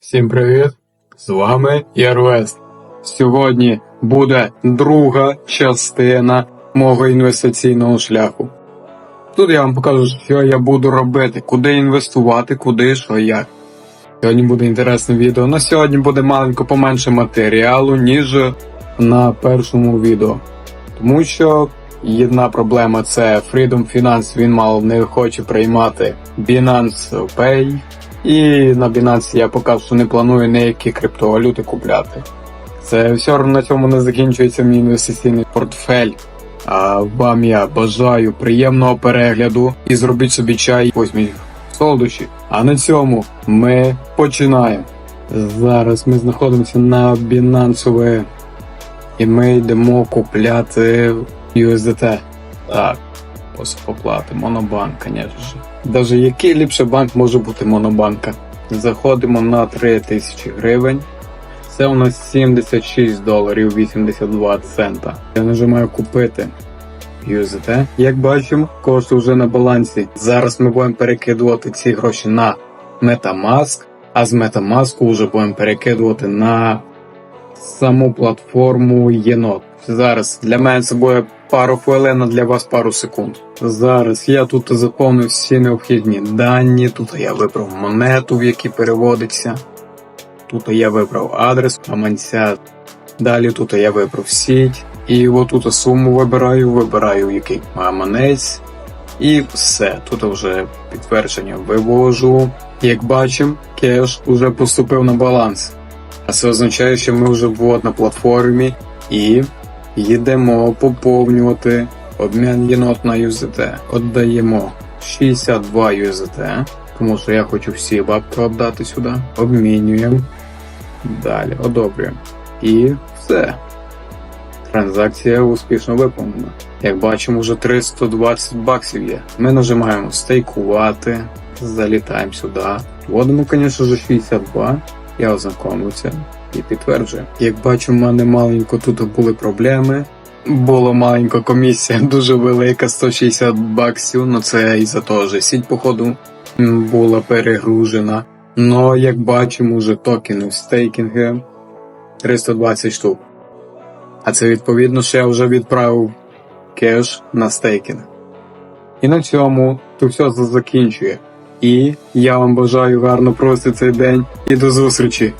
Всім привіт! З вами Ярвест. Сьогодні буде друга частина мого інвестиційного шляху. Тут я вам покажу, що я буду робити, куди інвестувати, куди, що як. Сьогодні буде інтересне відео. На сьогодні буде маленько поменше матеріалу, ніж на першому відео. Тому що єдна проблема це Freedom Finance, він мало не хоче приймати Binance Pay. І на Binance я поки що не планую ніякі криптовалюти купляти. Це все одно на цьому не закінчується мій інвестиційний портфель. А вам я бажаю приємного перегляду і зробіть собі чай, візьміть солодощі. А на цьому ми починаємо. Зараз ми знаходимося на Binance і ми йдемо купляти USDT. Так, спосіб оплати, монобанк, звісно ж. Даже який ліпше банк може бути монобанка? Заходимо на 3000 гривень. Це у нас 76 доларів 82 цента. Я нажимаю купити USDT. Як бачимо, кошти вже на балансі. Зараз ми будемо перекидувати ці гроші на Metamask, а з Metamask вже будемо перекидувати на саму платформу Єнот. Зараз для мене це буде пару хвилин, а для вас пару секунд. Зараз я тут заповнив всі необхідні дані. Тут я вибрав монету, в якій переводиться. Тут я вибрав адрес гаманця. Далі тут я вибрав сіть. І отут суму вибираю, вибираю який гаманець. І все. Тут вже підтвердження вивожу. Як бачимо, кеш уже поступив на баланс. А це означає, що ми вже вот на платформі і їдемо поповнювати обмін єнот на USDT. Отдаємо 62 USDT, тому що я хочу всі бабки віддати сюди. Обмінюємо. Далі одобрюємо. І все. Транзакція успішно виконана. Як бачимо, вже 320 баксів є. Ми нажимаємо стейкувати, залітаємо сюди. Вводимо, звісно ж, 62. Я ознакомився і підтверджую. Як бачу, в мене маленько тут були проблеми. Була маленька комісія, дуже велика, 160 баксів. Ну це із-за того, що сіть, походу, була перегружена. Но як бачимо, вже токени стейкінги 320 штук. А це відповідно, що я вже відправив кеш на стейкінг. І на цьому то все закінчує. І я вам бажаю гарно провести цей день і до зустрічі!